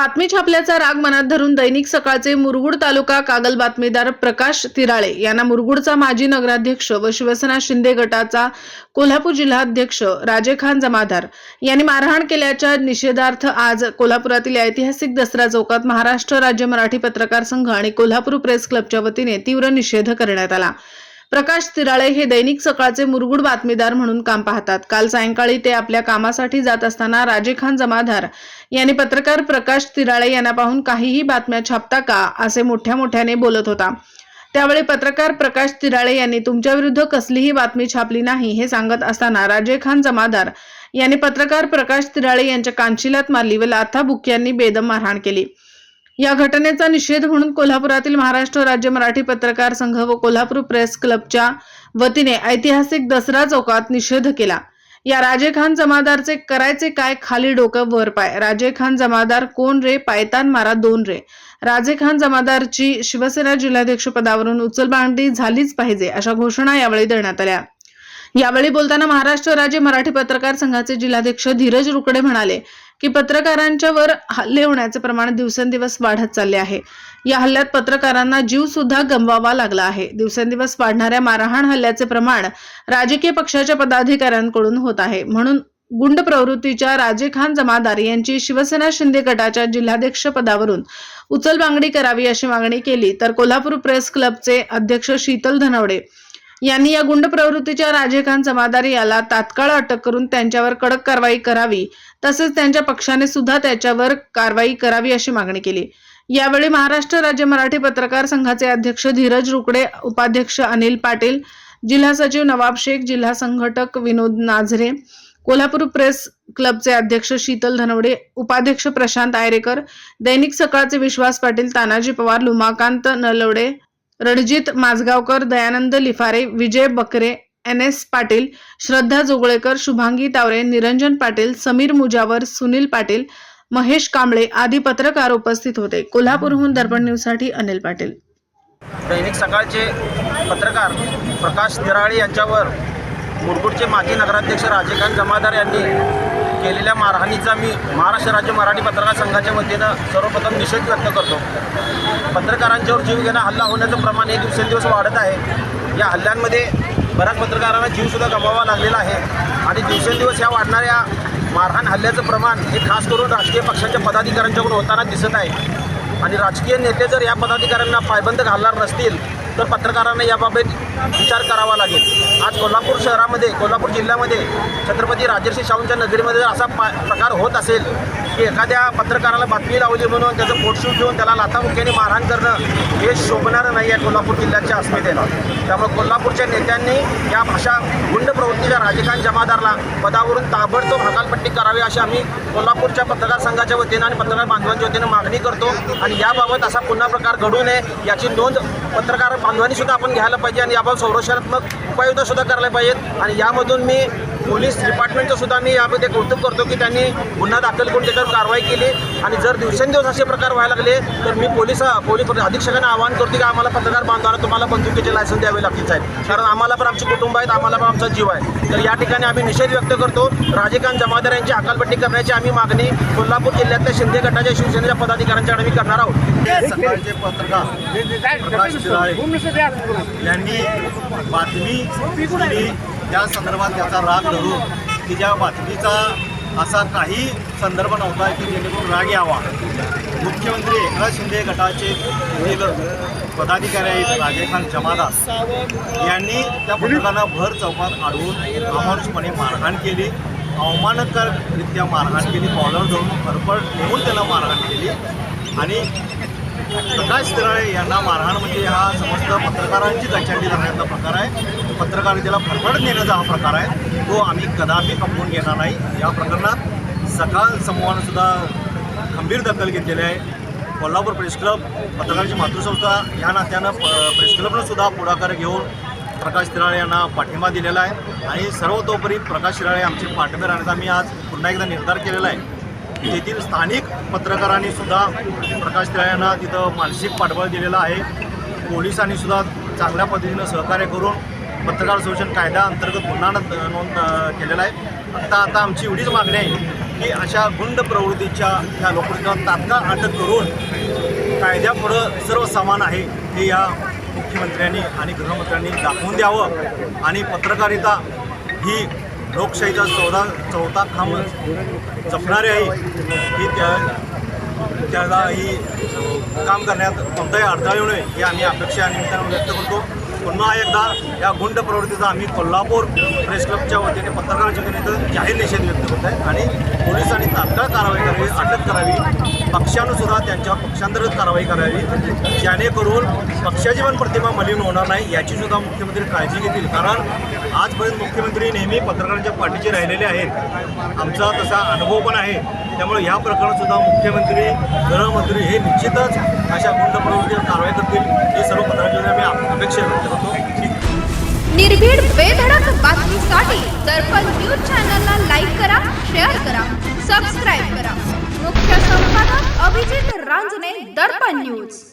बातमी छापल्याचा राग मनात धरून दैनिक सकाळचे मुरगुड तालुका कागल बातमीदार प्रकाश तिराळे यांना मुरगुडचा माजी नगराध्यक्ष व शिवसेना शिंदे गटाचा कोल्हापूर जिल्हाध्यक्ष राजे खान जमादार यांनी मारहाण केल्याच्या निषेधार्थ आज कोल्हापुरातील ऐतिहासिक दसरा चौकात महाराष्ट्र राज्य मराठी पत्रकार संघ आणि कोल्हापूर प्रेस क्लबच्या वतीने तीव्र निषेध करण्यात आला. प्रकाश तिराळे हे दैनिक सकाळचे मुरगुड बातमीदार म्हणून काम पाहतात. काल सायंकाळी ते आपल्या कामासाठी जात असताना राजे खान जमादार यांनी पत्रकार प्रकाश तिराळे यांना पाहून काहीही बातम्या छापता का असे मोठ्या मोठ्याने बोलत होता. त्यावेळी पत्रकार प्रकाश तिराळे यांनी तुमच्या विरुद्ध कसलीही बातमी छापली नाही हे सांगत असताना राजे खान जमादार यांनी पत्रकार प्रकाश तिराळे यांच्या कांशिलात मारली व लाथा बुक्यांनी बेदम मारहाण केली. या घटनेचा निषेध म्हणून कोल्हापुरातील महाराष्ट्र राज्य मराठी पत्रकार संघ व कोल्हापूर प्रेस क्लबच्या वतीने ऐतिहासिक दसरा चौकात निषेध केला. या राजे खान जमादारचे करायचे काय खाली डोकं वर पाय. राजे खान जमादार कोण रे? पायतान मारा दोन रे. राजे खान जमादारची शिवसेना जिल्हाध्यक्ष पदावरून उचलबांगडी झालीच पाहिजे अशा घोषणा यावेळी देण्यात आल्या. यावेळी बोलताना महाराष्ट्र राज्य मराठी पत्रकार संघाचे जिल्हाध्यक्ष धीरज रुकडे म्हणाले की पत्रकारांच्या वर हल्ले होण्याचे प्रमाण दिवसेंदिवस वाढत चालले आहे. या हल्ल्यात पत्रकारांना जीव सुद्धा गमवावा लागला आहे. दिवसेंदिवस वाढणाऱ्या मारहाण हल्ल्याचे प्रमाण राजकीय पक्षाच्या पदाधिकाऱ्यांकडून होत आहे. म्हणून गुंड प्रवृत्तीच्या राजे खान जमादार यांची शिवसेना शिंदे गटाच्या जिल्हाध्यक्ष पदावरून उचलबांगडी करावी अशी मागणी केली. तर कोल्हापूर प्रेस क्लबचे अध्यक्ष शीतल धनवडे यांनी या गुंड प्रवृत्तीच्या राजेखान जमादारी याला तात्काळ अटक करून त्यांच्यावर कडक कारवाई करावी तसेच त्यांच्या पक्षाने सुद्धा त्याच्यावर कारवाई करावी अशी मागणी केली. यावेळी महाराष्ट्र राज्य मराठी पत्रकार संघाचे अध्यक्ष धीरज रुकडे उपाध्यक्ष अनिल पाटील जिल्हा सचिव नवाब शेख जिल्हा संघटक विनोद नाझरे कोल्हापूर प्रेस क्लबचे अध्यक्ष शीतल धनवडे उपाध्यक्ष प्रशांत आयरेकर दैनिक सकाळचे विश्वास पाटील तानाजी पवार लुमाकांत नलवडे रणजित माजगावकर दयानंद लिफारे विजय बकरे एन एस पाटील श्रद्धा जोगळेकर शुभांगी तावरे निरंजन पाटील समीर मुजावर सुनील पाटील महेश कांबळे आदी पत्रकार उपस्थित होते. कोल्हापूरहून दर्पण न्यूजसाठी अनिल पाटील. दैनिक सकाळचे पत्रकार प्रकाश निराळे यांच्यावर मुरगुडचे माजी नगराध्यक्ष राजेकांत जमादार यांनी केलेल्या मारहाणीचा मी महाराष्ट्र राज्य मराठी पत्रकार संघाच्या वतीनं सर्वप्रथम निषेध व्यक्त करतो. पत्रकारांच्यावर जीव घेणं हल्ला होण्याचं प्रमाण हे दिवसेंदिवस वाढत आहे. या हल्ल्यांमध्ये बऱ्याच पत्रकारांना जीवसुद्धा गमवावा लागलेला आहे. आणि दिवसेंदिवस या वाढणाऱ्या मारहाण हल्ल्याचं प्रमाण हे खास करून राजकीय पक्षांच्या पदाधिकाऱ्यांच्याकडून होताना दिसत आहे. आणि राजकीय नेते जर या पदाधिकाऱ्यांना पायबंद घालणार नसतील तर पत्रकारांना याबाबत विचार करावा लागेल. आज कोल्हापूर शहरामध्ये कोल्हापूर जिल्ह्यामध्ये छत्रपती राजर्षी शाहूंच्या नगरीमध्ये जर असा पा प्रकार होत असेल की एखाद्या पत्रकाराला बातमी लावली म्हणून त्याचं पोटशूट घेऊन त्याला लाथामुख्याने मारहाण करणं हे शोभणारं नाही आहे कोल्हापूर जिल्ह्याच्या अस्मितेला त्यामुळे कोल्हापूरच्या नेत्यांनी या भाषा गुंड प्रवृत्तीच्या राजकान जमादारला पदावरून ताबडतोब हकालपट्टी करावी अशी आम्ही कोल्हापूरच्या पत्रकार संघाच्या वतीनं आणि पत्रकार बांधवांच्या वतीनं मागणी करतो. आणि याबाबत असा पुन्हा प्रकार घडू नये याची नोंद पत्रकार बांधवांनी सुद्धा आपण घ्यायला पाहिजे आणि याबाबत संरक्षणात्मक उपाययोजना सुद्धा करायला पाहिजेत. आणि यामधून मी पोलीस डिपार्टमेंटचं सुद्धा मी यामध्ये कौतुक करतो की त्यांनी गुन्हा दाखल करून त्याच्यावर कारवाई केली. आणि जर दिवसेंदिवस असे प्रकार व्हायला लागले तर मी पोलीस पोलीस अधीक्षकांना आवाहन करतो की आम्हाला पत्रकार बांधवांना तुम्हाला बंदुकीचे लायसन द्यावे लागतील साहेब. कारण आम्हाला पण आमची कुटुंब आहेत आम्हाला पण आमचा जीव आहे. तर या ठिकाणी आम्ही निषेध व्यक्त करतो. राजकांत जमादार यांची अकालपट्टी करण्याची आम्ही मागणी कोल्हापूर जिल्ह्यातल्या शिंदे गटाच्या शिवसेनेच्या पदाधिकाऱ्यांच्याकडे आम्ही करणार आहोत. सकाळचे पत्रकार प्रकाश यांनी बातमी त्या संदर्भात त्याचा राग धरून की ज्या बातमीचा असा काही संदर्भ नव्हता की जेणेकरून राग यावा. मुख्यमंत्री एकनाथ शिंदे गटाचे पदाधिकारी आहेत राजेखान जमादास यांनी त्या पत्रकारांना भर चौकात अडवून अमानुषपणे मारहाण केली. अवमानकररित्या मारहाण केली. कॉलर धरून फरफड ठेवून त्याला मारहाण केली. आणि प्रकाश तिराळे यांना मारहाण म्हणजे हा समस्त पत्रकारांची दचंडी धरण्याचा प्रकार आहे. पत्रकारितेला फरफडत नेण्याचा हा प्रकार आहे. तो आम्ही कदापि खपवून घेणार नाही. या प्रकरणात सकाळ समूहानं सुद्धा खंबीर दखल घेतलेली आहे. कोल्हापूर प्रेस क्लब पत्रकारांची मातृसंस्था या नात्यानं प- प्रेस क्लबनं सुद्धा पुढाकार घेऊन प्रकाश तिराळे यांना पाठिंबा दिलेला आहे. आणि सर्वतोपरी प्रकाश तिराळे आमचे पाठिंबे राहण्याचा मी आज पुन्हा एकदा निर्धार केलेला आहे. तेथील स्थानिक पत्रकारांनी सुद्धा प्रकाश यांना तिथं मानसिक पाठबळ दिलेलं आहे. पोलिसांनी सुद्धा चांगल्या पद्धतीनं सहकार्य करून पत्रकार संरक्षण कायदा अंतर्गत गुन्हा नोंद केलेला आहे. आता आता आमची एवढीच मागणी आहे की अशा गुंड प्रवृत्तीच्या ह्या लोकांना तात्काळ अटक करून कायद्यापुढं सर्व समान आहे हे या मुख्यमंत्र्यांनी आणि गृहमंत्र्यांनी दाखवून द्यावं आणि पत्रकारिता ही लोकशाहीचा चौदा चौथा खांब जपणारे आहे ही त्या त्याला ही काम करण्यात कोणताही अडथळा येऊ नये ही आम्ही अपेक्षा निमित्तानं व्यक्त करतो. पुन्हा एकदा या गुंड प्रवृत्तीचा आम्ही कोल्हापूर प्रेस क्लबच्या वतीने पत्रकारांच्या वतीने इथं जाहीर निषेध व्यक्त करत आहे आणि पोलिसांनी तात्काळ कारवाई करावी अटक करावी. पक्षानं सुद्धा त्यांच्यावर पक्षांतर्गत कारवाई करावी जेणेकरून पक्षाची पण प्रतिमा मलिन होणार नाही याची सुद्धा मुख्यमंत्री काळजी घेतील. कारण आजपर्यंत मुख्यमंत्री नेहमी पत्रकारांच्या पाठीशी राहिलेले आहेत. आमचा तसा अनुभव पण आहे. त्यामुळे या प्रकरणातसुद्धा मुख्यमंत्री गृहमंत्री हे निश्चितच अशा गुंड प्रवृत्तीवर कारवाई करतील. हे सर्व पत्रकारांची मी अपेक्षा व्यक्त करतो. निर्भीड बेधडक बातमीसाठी दर्पण न्यूज चॅनलला लाईक करा शेअर करा सबस्क्राईब करा. मुख्य संपादक अभिजित रांजणे दर्पण न्यूज.